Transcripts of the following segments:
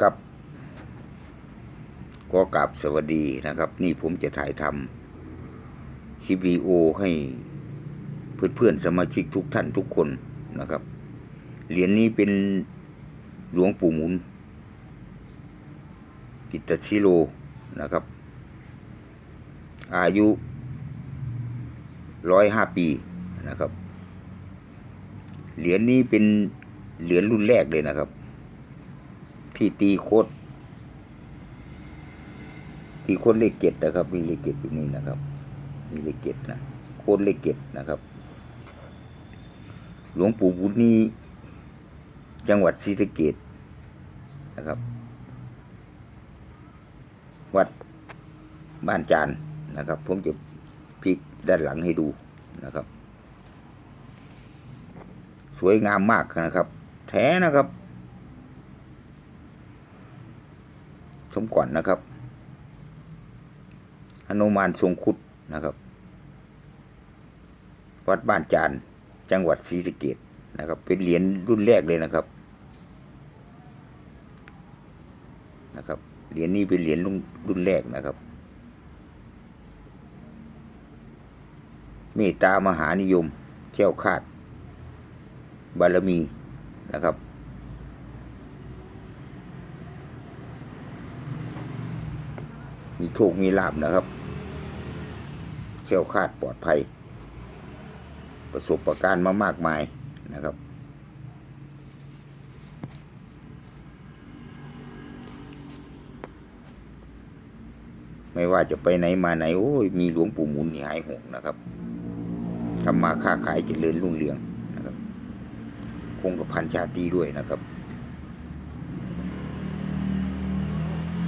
ครับ ก็กราบสวัสดีนะครับ นี่ผมจะถ่ายทำคลิปวีโอให้เพื่อนๆสมาชิกทุกท่านทุกคนนะครับ เหรียญนี้เป็นหลวงปู่หมุน กิตตชิโลนะครับ อายุร้อยห้าปีนะครับ เหรียญนี้เป็นเหรียญรุ่นแรกเลยนะครับ ที่ตีโคดตีโคดเลขเจ็ดนะครับมีเลขเจ็ดอยู่นี่นะครับมีเลขเจ็ดนะโคดเลขเจ็ดนะครับ หลวงปู่บุญนีจังหวัดศรีสะเกดนะครับ วัดบ้านจานนะครับ ผมจะพลิกด้านหลังให้ดูนะครับ สวยงามมากนะครับ แท้นะครับ ช มก่อนนะครับหนุมานทรงคุดนะครับ วัดบ้านจานจังหวัดศรีสะเกดนะครับ เป็นเหรียญรุ่นแรกเลยนะครับนะครับเหรียญนี้เป็นเหรียญรุ่นรุ่นแรกนะครับ เมตตามหานิยมเจ้าคาด บารมีนะครับ มีโชคมีลาบนะครับเชี่ยวคาดปลอดภัย ประสบประการมามากมายนะครับ ไม่ว่าจะไปไหนมาไหน โอ้ยมีหลวงปู่หมุนนี่หายห่วงนะครับทำมาค้าขายเจริญรุ่งเรืองนะครับ คงกับพันชาตรีด้วยนะครับ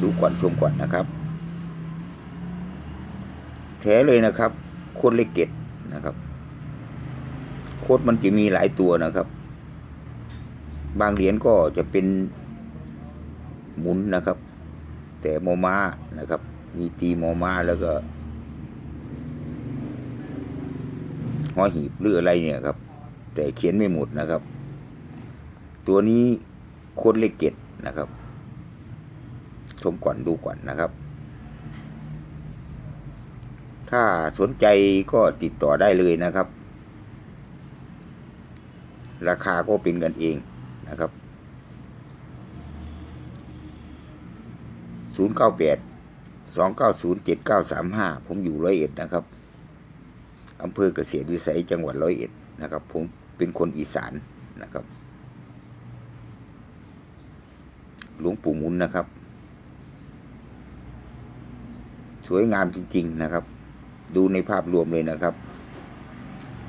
ดูก่อนชมก่อนนะครับ แท้เลยนะครับ โคตรเล็กเกตนะครับ โคตรมันจะมีหลายตัวนะครับ บางเหรียญก็จะเป็นหมุนนะครับ แต่โมมานะครับ มีตีโมมาแล้วก็หอหีบหรืออะไรเนี่ยครับ แต่เขียนไม่หมดนะครับ ตัวนี้โคตรเล็กเกตนะครับชมก่อนดูก่อนนะครับ ถ้าสนใจก็ติดต่อได้เลยนะครับ ราคาก็เป็นกันเองนะครับ 098 290 7935 ผมอยู่ร้อยเอ็ดนะครับอำเภอเกษตรวิสัยจังหวัดร้อยเอ็ดนะครับ ผมเป็นคนอีสานนะครับ หลวงปู่มุนนะครับ สวยงามจริง ๆ นะครับ ดูในภาพรวมเลยนะครับ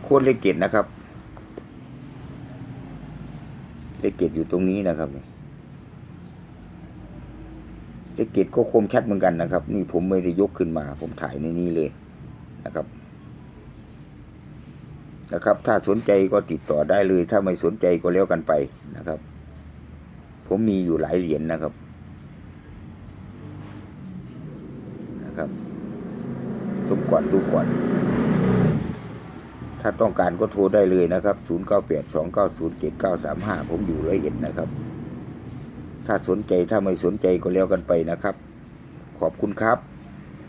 โคตรเลขเกตนะครับ เลขเกตอยู่ตรงนี้นะครับเลขเกตก็คมชัดเหมือนกันนะครับ นี่ผมไม่ได้ยกขึ้นมา ผมถ่ายในนี้เลยนะครับ นะครับ ถ้าสนใจก็ติดต่อได้เลย ถ้าไม่สนใจก็แล้วกันไปนะครับ ผมมีอยู่หลายเหรียญนะครับนะครับ มก่อนดูก่อน ถ้าต้องการก็โทรได้เลยนะครับ 0982907935 ผมอยู่ร้อยเอ็ดนะครับ ถ้าสนใจถ้าไม่สนใจก็แล้วกันไปนะครับ ขอบคุณครับ